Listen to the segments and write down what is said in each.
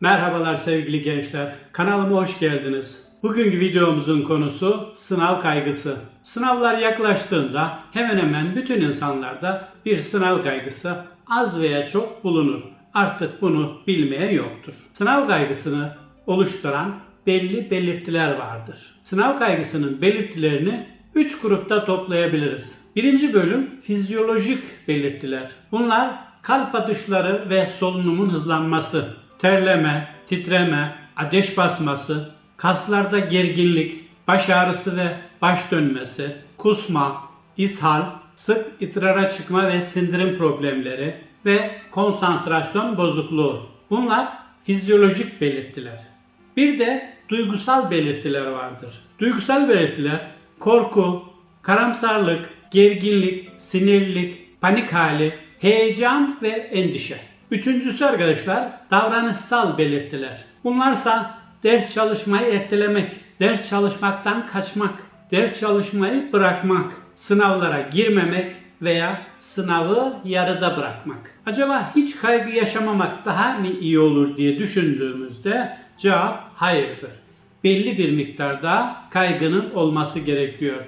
Merhabalar sevgili gençler. Kanalıma hoş geldiniz. Bugünkü videomuzun konusu sınav kaygısı. Sınavlar yaklaştığında hemen hemen bütün insanlarda bir sınav kaygısı az veya çok bulunur. Artık bunu bilmeyen yoktur. Sınav kaygısını oluşturan belli belirtiler vardır. Sınav kaygısının belirtilerini 3 grupta toplayabiliriz. Birinci bölüm fizyolojik belirtiler. Bunlar kalp atışları ve solunumun hızlanması, terleme, titreme, ateş basması, kaslarda gerginlik, baş ağrısı ve baş dönmesi, kusma, ishal, sık idrara çıkma ve sindirim problemleri ve konsantrasyon bozukluğu. Bunlar fizyolojik belirtiler. Bir de duygusal belirtiler vardır. Duygusal belirtiler korku, karamsarlık, gerginlik, sinirlilik, panik hali, heyecan ve endişe. Üçüncüsü arkadaşlar davranışsal belirtiler. Bunlarsa ders çalışmayı ertelemek, ders çalışmaktan kaçmak, ders çalışmayı bırakmak, sınavlara girmemek veya sınavı yarıda bırakmak. Acaba hiç kaygı yaşamamak daha mı iyi olur diye düşündüğümüzde cevap hayırdır. Belli bir miktarda kaygının olması gerekiyor.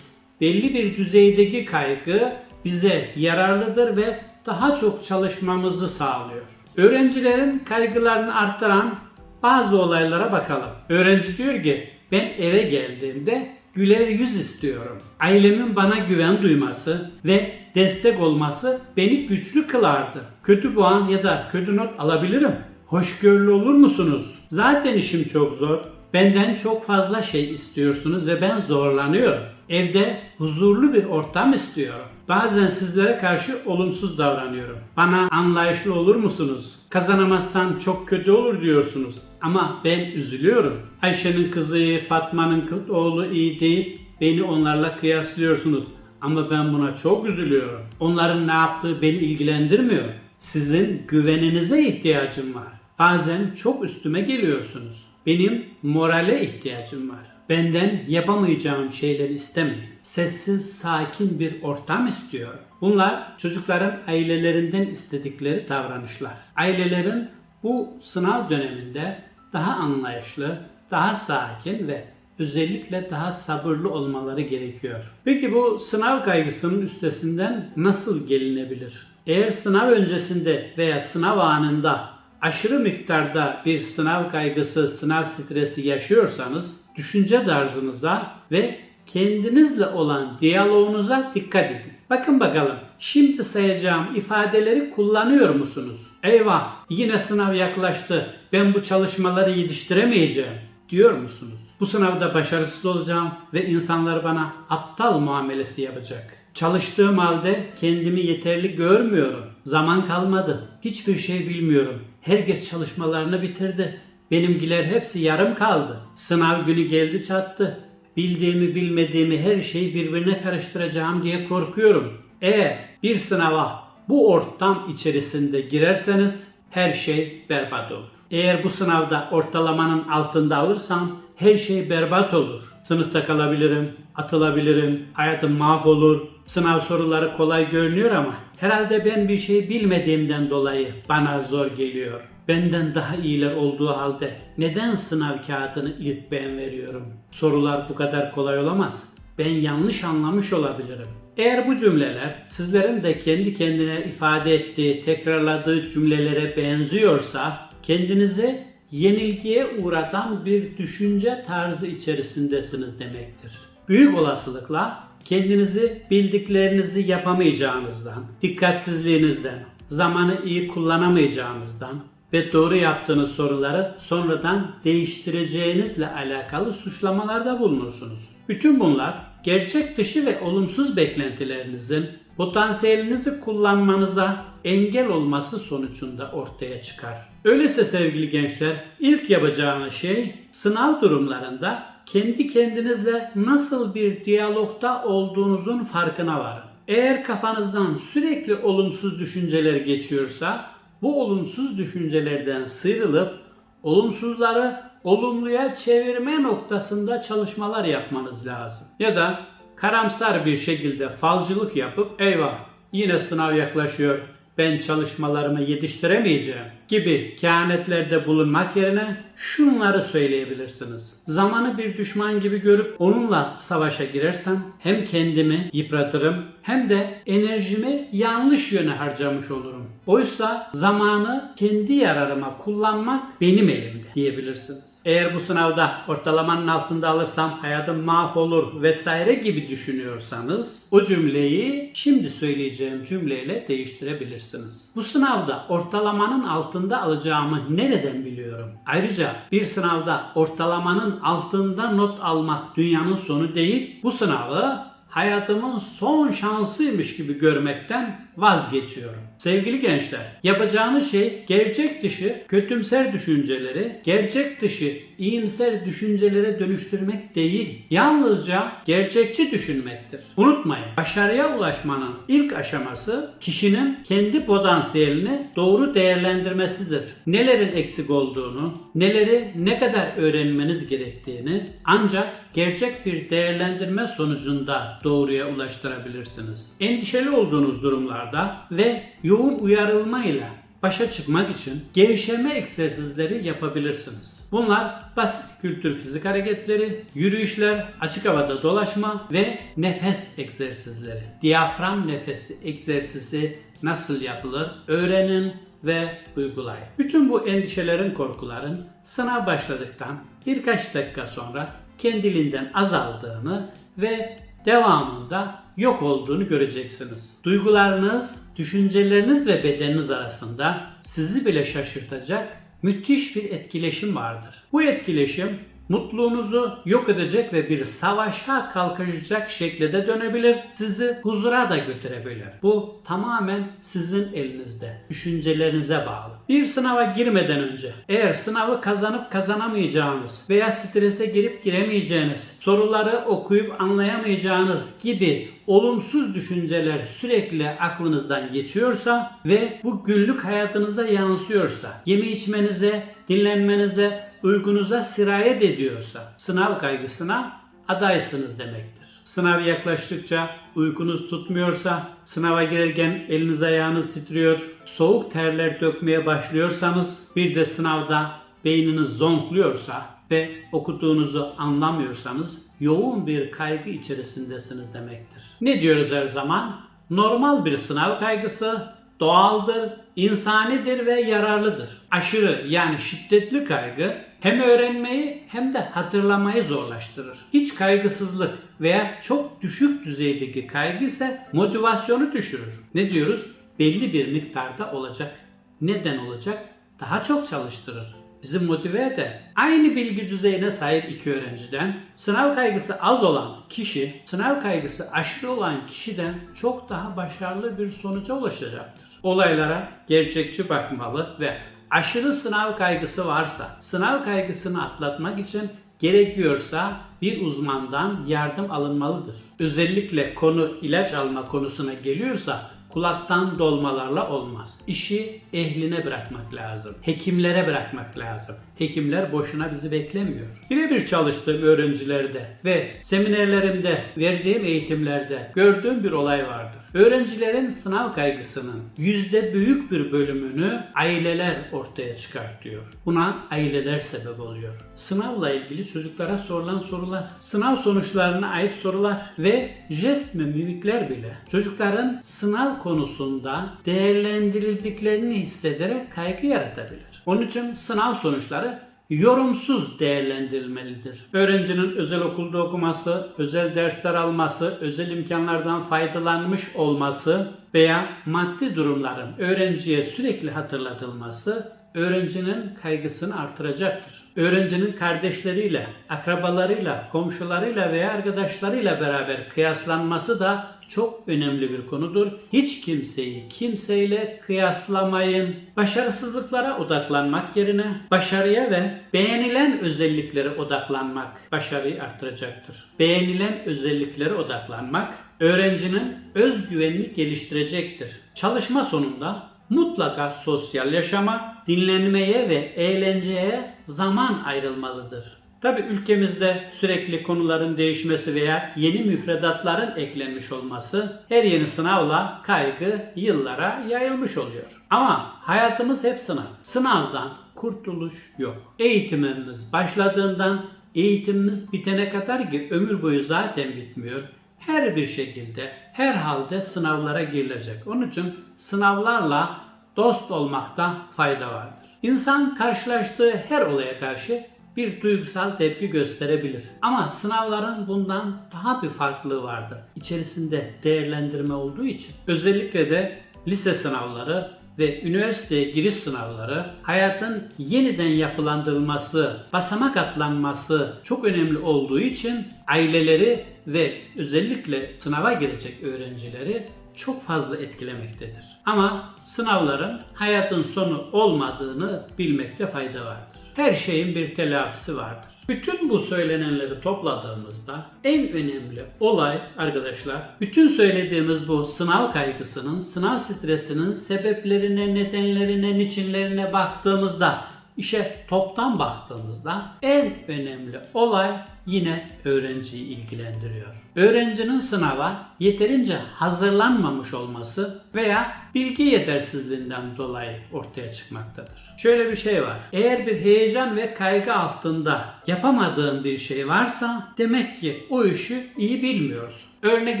Belli bir düzeydeki kaygı bize yararlıdır ve daha çok çalışmamızı sağlıyor. Öğrencilerin kaygılarını arttıran bazı olaylara bakalım. Öğrenci diyor ki ben eve geldiğimde güler yüz istiyorum. Ailemin bana güven duyması ve destek olması beni güçlü kılardı. Kötü puan ya da kötü not alabilirim. Hoşgörülü olur musunuz? Zaten işim çok zor. Benden çok fazla şey istiyorsunuz ve ben zorlanıyorum. Evde huzurlu bir ortam istiyorum. Bazen sizlere karşı olumsuz davranıyorum. Bana anlayışlı olur musunuz? Kazanamazsan çok kötü olur diyorsunuz. Ama ben üzülüyorum. Ayşe'nin kızı Fatma'nın oğlu iyi deyip beni onlarla kıyaslıyorsunuz. Ama ben buna çok üzülüyorum. Onların ne yaptığı beni ilgilendirmiyor. Sizin güveninize ihtiyacım var. Bazen çok üstüme geliyorsunuz. Benim morale ihtiyacım var. Benden yapamayacağım şeyleri istemeyin. Sessiz, sakin bir ortam istiyorum. Bunlar çocukların ailelerinden istedikleri davranışlar. Ailelerin bu sınav döneminde daha anlayışlı, daha sakin ve özellikle daha sabırlı olmaları gerekiyor. Peki bu sınav kaygısının üstesinden nasıl gelinebilir? Eğer sınav öncesinde veya sınav anında aşırı miktarda bir sınav kaygısı, sınav stresi yaşıyorsanız düşünce tarzınıza ve kendinizle olan diyaloğunuza dikkat edin. Bakın bakalım şimdi sayacağım ifadeleri kullanıyor musunuz? Eyvah yine sınav yaklaştı ben bu çalışmaları yetiştiremeyeceğim diyor musunuz? Bu sınavda başarısız olacağım ve insanlar bana aptal muamelesi yapacak. Çalıştığım halde kendimi yeterli görmüyorum. Zaman kalmadı. Hiçbir şey bilmiyorum. Herkes çalışmalarını bitirdi. Benimkiler hepsi yarım kaldı. Sınav günü geldi çattı. Bildiğimi bilmediğimi her şeyi birbirine karıştıracağım diye korkuyorum. Eğer bir sınava bu ortam içerisinde girerseniz her şey berbat olur. Eğer bu sınavda ortalamanın altında alırsam her şey berbat olur. Sınıfta kalabilirim, atılabilirim, hayatım mahvolur. Sınav soruları kolay görünüyor ama herhalde ben bir şey bilmediğimden dolayı bana zor geliyor. Benden daha iyiler olduğu halde neden sınav kağıdını ilk ben veriyorum? Sorular bu kadar kolay olamaz. Ben yanlış anlamış olabilirim. Eğer bu cümleler sizlerin de kendi kendine ifade ettiği, tekrarladığı cümlelere benziyorsa kendinizi yenilgiye uğratan bir düşünce tarzı içerisindesiniz demektir. Büyük olasılıkla kendinizi bildiklerinizi yapamayacağınızdan, dikkatsizliğinizden, zamanı iyi kullanamayacağınızdan ve doğru yaptığınız soruları sonradan değiştireceğinizle alakalı suçlamalarda bulunursunuz. Bütün bunlar gerçek dışı ve olumsuz beklentilerinizin potansiyelinizi kullanmanıza engel olması sonucunda ortaya çıkar. Öyleyse sevgili gençler, ilk yapacağınız şey sınav durumlarında kendi kendinizle nasıl bir diyalogda olduğunuzun farkına varın. Eğer kafanızdan sürekli olumsuz düşünceler geçiyorsa bu olumsuz düşüncelerden sıyrılıp olumsuzları olumluya çevirme noktasında çalışmalar yapmanız lazım. Ya da karamsar bir şekilde falcılık yapıp eyvah yine sınav yaklaşıyor ben çalışmalarımı yetiştiremeyeceğim gibi kehanetlerde bulunmak yerine şunları söyleyebilirsiniz. Zamanı bir düşman gibi görüp onunla savaşa girersem hem kendimi yıpratırım hem de enerjimi yanlış yöne harcamış olurum. Oysa zamanı kendi yararıma kullanmak benim elimde diyebilirsiniz. Eğer bu sınavda ortalamanın altında alırsam hayatım mahvolur vesaire gibi düşünüyorsanız o cümleyi şimdi söyleyeceğim cümleyle değiştirebilirsiniz. Bu sınavda ortalamanın altında alacağımı nereden biliyorum? Ayrıca bir sınavda ortalamanın altında not almak dünyanın sonu değil. Bu sınavı hayatımın son şansıymış gibi görmekten vazgeçiyorum. Sevgili gençler, yapacağınız şey gerçek dışı kötümser düşünceleri gerçek dışı iyimser düşüncelere dönüştürmek değil. Yalnızca gerçekçi düşünmektir. Unutmayın, başarıya ulaşmanın ilk aşaması kişinin kendi potansiyelini doğru değerlendirmesidir. Nelerin eksik olduğunu, neleri ne kadar öğrenmeniz gerektiğini ancak gerçek bir değerlendirme sonucunda doğruya ulaştırabilirsiniz. Endişeli olduğunuz durumlarda ve yoğun uyarılmayla başa çıkmak için gevşeme egzersizleri yapabilirsiniz. Bunlar basit kültür fizik hareketleri, yürüyüşler, açık havada dolaşma ve nefes egzersizleri. Diyafram nefesi egzersizi nasıl yapılır öğrenin ve uygulayın. Bütün bu endişelerin, korkuların sınav başladıktan birkaç dakika sonra kendiliğinden azaldığını ve devamında yok olduğunu göreceksiniz. Duygularınız, düşünceleriniz ve bedeniniz arasında sizi bile şaşırtacak müthiş bir etkileşim vardır. Bu etkileşim mutluluğunuzu yok edecek ve bir savaşa kalkışacak şekilde dönebilir. Sizi huzura da götürebilir. Bu tamamen sizin elinizde. Düşüncelerinize bağlı. Bir sınava girmeden önce eğer sınavı kazanıp kazanamayacağınız veya strese girip giremeyeceğiniz, soruları okuyup anlayamayacağınız gibi olumsuz düşünceler sürekli aklınızdan geçiyorsa ve bu günlük hayatınıza yansıyorsa, yeme içmenize, dinlenmenize, uykunuza sirayet ediyorsa sınav kaygısına adaysınız demektir. Sınav yaklaştıkça uykunuz tutmuyorsa, sınava girerken eliniz ayağınız titriyor, soğuk terler dökmeye başlıyorsanız, bir de sınavda beyniniz zonkluyorsa ve okuduğunuzu anlamıyorsanız yoğun bir kaygı içerisindesiniz demektir. Ne diyoruz her zaman? Normal bir sınav kaygısı doğaldır, insanidir ve yararlıdır. Aşırı yani şiddetli kaygı hem öğrenmeyi hem de hatırlamayı zorlaştırır. Hiç kaygısızlık veya çok düşük düzeydeki kaygı ise motivasyonu düşürür. Ne diyoruz? Belli bir miktarda olacak. Neden olacak? Daha çok çalıştırır. Bizi motive eder. Aynı bilgi düzeyine sahip iki öğrenciden sınav kaygısı az olan kişi sınav kaygısı aşırı olan kişiden çok daha başarılı bir sonuca ulaşacaktır. Olaylara gerçekçi bakmalı ve aşırı sınav kaygısı varsa sınav kaygısını atlatmak için gerekiyorsa bir uzmandan yardım alınmalıdır. Özellikle konu ilaç alma konusuna geliyorsa kulaktan dolmalarla olmaz. İşi ehline bırakmak lazım. Hekimlere bırakmak lazım. Hekimler boşuna bizi beklemiyor. Birebir çalıştığım öğrencilerde ve seminerlerimde, verdiğim eğitimlerde gördüğüm bir olay vardır. Öğrencilerin sınav kaygısının yüzde büyük bir bölümünü aileler ortaya çıkartıyor. Buna aileler sebep oluyor. Sınavla ilgili çocuklara sorulan sorular, sınav sonuçlarına ait sorular ve jest ve mimikler bile çocukların sınav konusunda değerlendirildiklerini hissederek kaygı yaratabilir. Onun için sınav sonuçları yorumsuz değerlendirilmelidir. Öğrencinin özel okulda okuması, özel dersler alması, özel imkanlardan faydalanmış olması veya maddi durumların öğrenciye sürekli hatırlatılması öğrencinin kaygısını artıracaktır. Öğrencinin kardeşleriyle, akrabalarıyla, komşularıyla veya arkadaşlarıyla beraber kıyaslanması da çok önemli bir konudur. Hiç kimseyi kimseyle kıyaslamayın. Başarısızlıklara odaklanmak yerine başarıya ve beğenilen özelliklere odaklanmak başarıyı artıracaktır. Beğenilen özelliklere odaklanmak öğrencinin özgüvenini geliştirecektir. Çalışma sonunda mutlaka sosyal yaşama, dinlenmeye ve eğlenceye zaman ayrılmalıdır. Tabi ülkemizde sürekli konuların değişmesi veya yeni müfredatların eklenmiş olması her yeni sınavla kaygı yıllara yayılmış oluyor. Ama hayatımız hep sınav. Sınavdan kurtuluş yok. Eğitimimiz başladığından eğitimimiz bitene kadar ki ömür boyu zaten bitmiyor. Her bir şekilde, her halde sınavlara girilecek. Onun için sınavlarla dost olmakta fayda vardır. İnsan karşılaştığı her olaya karşı bir duygusal tepki gösterebilir. Ama sınavların bundan daha bir farklılığı vardır. İçerisinde değerlendirme olduğu için. Özellikle de lise sınavları ve üniversiteye giriş sınavları hayatın yeniden yapılandırılması, basamak atlanması çok önemli olduğu için aileleri ve özellikle sınava girecek öğrencileri çok fazla etkilemektedir. Ama sınavların hayatın sonu olmadığını bilmekte fayda vardır. Her şeyin bir telafisi vardır. Bütün bu söylenenleri topladığımızda en önemli olay arkadaşlar, bütün söylediğimiz bu sınav kaygısının, sınav stresinin sebeplerine, nedenlerine, niçinlerine baktığımızda işe toptan baktığımızda en önemli olay yine öğrenciyi ilgilendiriyor. Öğrencinin sınava yeterince hazırlanmamış olması veya bilgi yetersizliğinden dolayı ortaya çıkmaktadır. Şöyle bir şey var. Eğer bir heyecan ve kaygı altında yapamadığın bir şey varsa demek ki o işi iyi bilmiyorsun. Örnek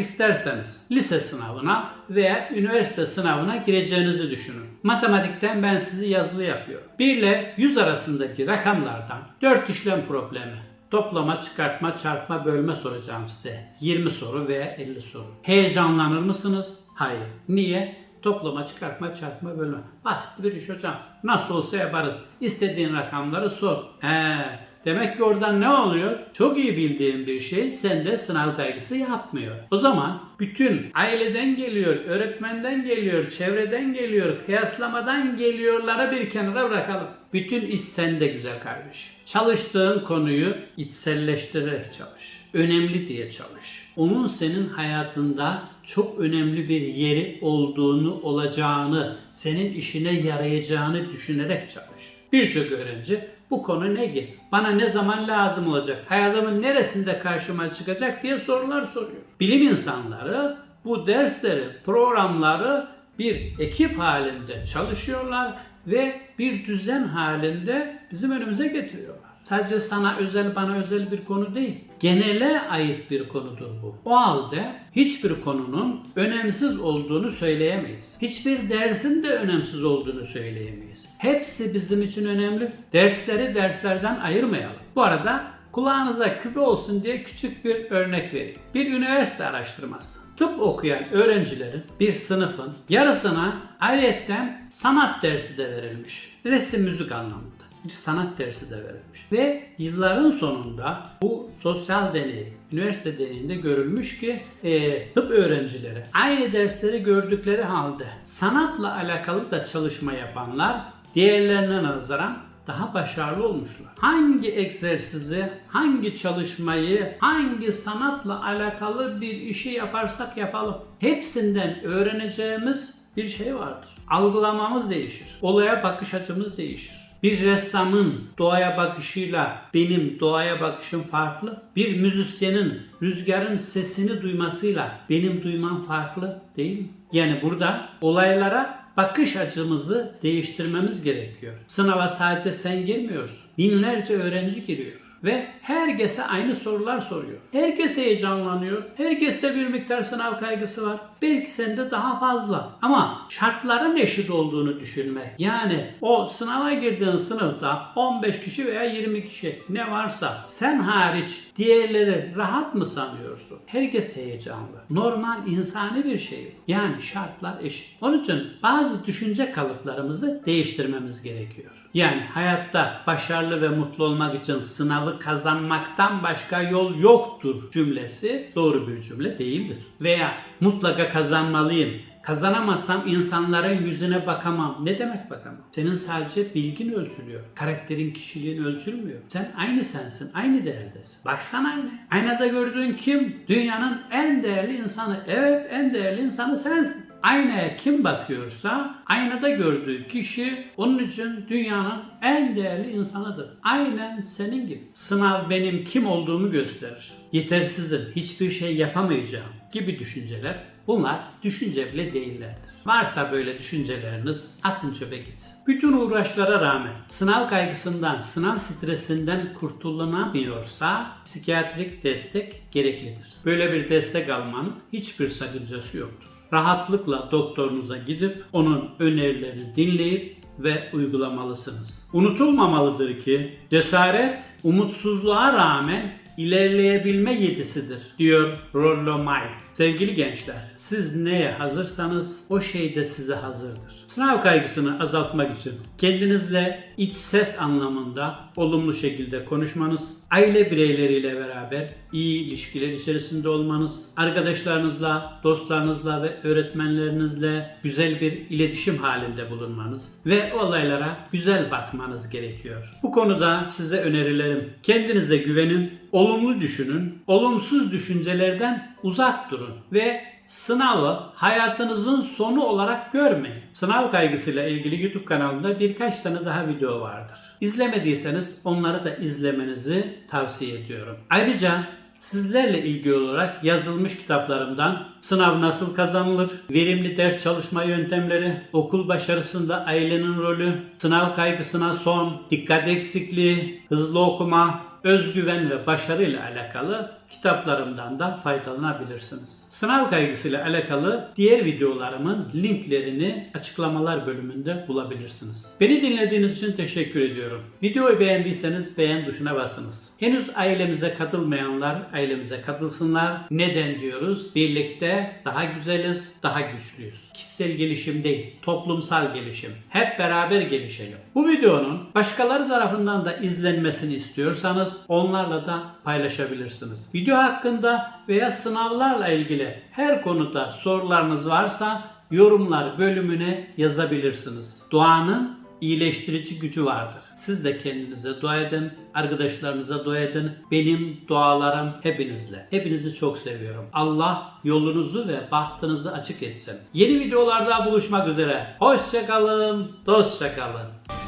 isterseniz lise sınavına veya üniversite sınavına gireceğinizi düşünün. Matematikten ben sizi yazılı yapıyorum. 1 ile 100 arasındaki rakamlardan 4 işlem problemi toplama, çıkartma, çarpma, bölme soracağım size. 20 soru veya 50 soru. Heyecanlanır mısınız? Hayır. Niye? Toplama, çıkartma, çarpma, bölme. Basit bir iş hocam. Nasıl olsa yaparız. İstediğin rakamları sor. He, Demek ki oradan ne oluyor? Çok iyi bildiğin bir şey sende sınav kaygısı yapmıyor. O zaman bütün aileden geliyor, öğretmenden geliyor, çevreden geliyor, kıyaslamadan geliyorlara bir kenara bırakalım. Bütün iş sende güzel kardeş. Çalıştığın konuyu içselleştirerek çalış. Önemli diye çalış. Onun senin hayatında çok önemli bir yeri olduğunu, olacağını, senin işine yarayacağını düşünerek çalış. Birçok öğrenci bu konu ne ki? Bana ne zaman lazım olacak? Hayatımın neresinde karşıma çıkacak diye sorular soruyor. Bilim insanları bu dersleri, programları bir ekip halinde çalışıyorlar ve bir düzen halinde bizim önümüze getiriyorlar. Sadece sana özel, bana özel bir konu değil. Genele ait bir konudur bu. O halde hiçbir konunun önemsiz olduğunu söyleyemeyiz. Hiçbir dersin de önemsiz olduğunu söyleyemeyiz. Hepsi bizim için önemli. Dersleri derslerden ayırmayalım. Bu arada kulağınıza küpe olsun diye küçük bir örnek vereyim. Bir üniversite araştırması. Tıp okuyan öğrencilerin bir sınıfın yarısına ayrıyetten sanat dersi de verilmiş. Resim müzik anlamında bir sanat dersi de verilmiş. Ve yılların sonunda bu sosyal deney, üniversite deneyinde görülmüş ki e, tıp öğrencileri aynı dersleri gördükleri halde sanatla alakalı da çalışma yapanlar diğerlerine nazaran daha başarılı olmuşlar. Hangi egzersizi, hangi çalışmayı, hangi sanatla alakalı bir işi yaparsak yapalım. Hepsinden öğreneceğimiz bir şey vardır. Algılamamız değişir. Olaya bakış açımız değişir. Bir ressamın doğaya bakışıyla benim doğaya bakışım farklı. Bir müzisyenin rüzgarın sesini duymasıyla benim duymam farklı değil? Yani burada olaylara bakış açımızı değiştirmemiz gerekiyor. Sınava sadece sen girmiyorsun. Binlerce öğrenci giriyor ve herkese aynı sorular soruyor. Herkes heyecanlanıyor. Herkeste bir miktar sınav kaygısı var. Belki sende daha fazla. Ama şartların eşit olduğunu düşünmek. Yani o sınava girdiğin sınıfta 15 kişi veya 20 kişi ne varsa sen hariç diğerleri rahat mı sanıyorsun? Herkes heyecanlı. Normal insani bir şey. Yani şartlar eşit. Onun için bazı düşünce kalıplarımızı değiştirmemiz gerekiyor. Yani hayatta başarılı ve mutlu olmak için sınavı kazanmaktan başka yol yoktur cümlesi doğru bir cümle değildir. Veya mutlaka kazanmalıyım. Kazanamazsam insanların yüzüne bakamam. Ne demek bakamam? Senin sadece bilgin ölçülüyor. Karakterin, kişiliğin ölçülmüyor. Sen aynı sensin, aynı değerdesin. Baksana aynı. Aynada gördüğün kim? Dünyanın en değerli insanı. Evet, en değerli insanı sensin. Aynaya kim bakıyorsa aynada gördüğü kişi onun için dünyanın en değerli insanıdır. Aynen senin gibi. Sınav benim kim olduğumu gösterir. Yetersizim, hiçbir şey yapamayacağım gibi düşünceler bunlar düşünce bile değillerdir. Varsa böyle düşünceleriniz atın çöpe gitsin. Bütün uğraşlara rağmen sınav kaygısından, sınav stresinden kurtulanamıyorsa psikiyatrik destek gereklidir. Böyle bir destek almanın hiçbir sakıncası yoktur. Rahatlıkla doktorunuza gidip onun önerilerini dinleyip ve uygulamalısınız. Unutulmamalıdır ki cesaret umutsuzluğa rağmen ilerleyebilme yetisidir diyor Rollo May. Sevgili gençler, siz neye hazırsanız o şey de size hazırdır. Sınav kaygısını azaltmak için kendinizle iç ses anlamında olumlu şekilde konuşmanız, aile bireyleriyle beraber iyi ilişkiler içerisinde olmanız, arkadaşlarınızla, dostlarınızla ve öğretmenlerinizle güzel bir iletişim halinde bulunmanız ve olaylara güzel bakmanız gerekiyor. Bu konuda size önerilerim. Kendinize güvenin, olumlu düşünün, olumsuz düşüncelerden uzak durun ve sınavı hayatınızın sonu olarak görmeyin. Sınav kaygısıyla ilgili YouTube kanalımda birkaç tane daha video vardır. İzlemediyseniz onları da izlemenizi tavsiye ediyorum. Ayrıca Sizlerle ilgili olarak yazılmış kitaplarımdan Sınav Nasıl Kazanılır, Verimli Ders Çalışma Yöntemleri, Okul Başarısında Ailenin Rolü, Sınav Kaygısına Son, Dikkat Eksikliği, Hızlı Okuma, Özgüven ve Başarı ile alakalı kitaplarımdan da faydalanabilirsiniz. Sınav kaygısıyla alakalı diğer videolarımın linklerini açıklamalar bölümünde bulabilirsiniz. Beni dinlediğiniz için teşekkür ediyorum. Videoyu beğendiyseniz beğen tuşuna basınız. Henüz ailemize katılmayanlar ailemize katılsınlar. Neden diyoruz? Birlikte daha güzeliz, daha güçlüyüz. Kişisel gelişim değil, toplumsal gelişim. Hep beraber gelişelim. Bu videonun başkaları tarafından da izlenmesini istiyorsanız onlarla da paylaşabilirsiniz. Video hakkında veya sınavlarla ilgili her konuda sorularınız varsa yorumlar bölümüne yazabilirsiniz. Duanın iyileştirici gücü vardır. Siz de kendinize dua edin, arkadaşlarınıza dua edin. Benim dualarım hepinizle. Hepinizi çok seviyorum. Allah yolunuzu ve bahtınızı açık etsin. Yeni videolarda buluşmak üzere. Hoşçakalın, dostça kalın.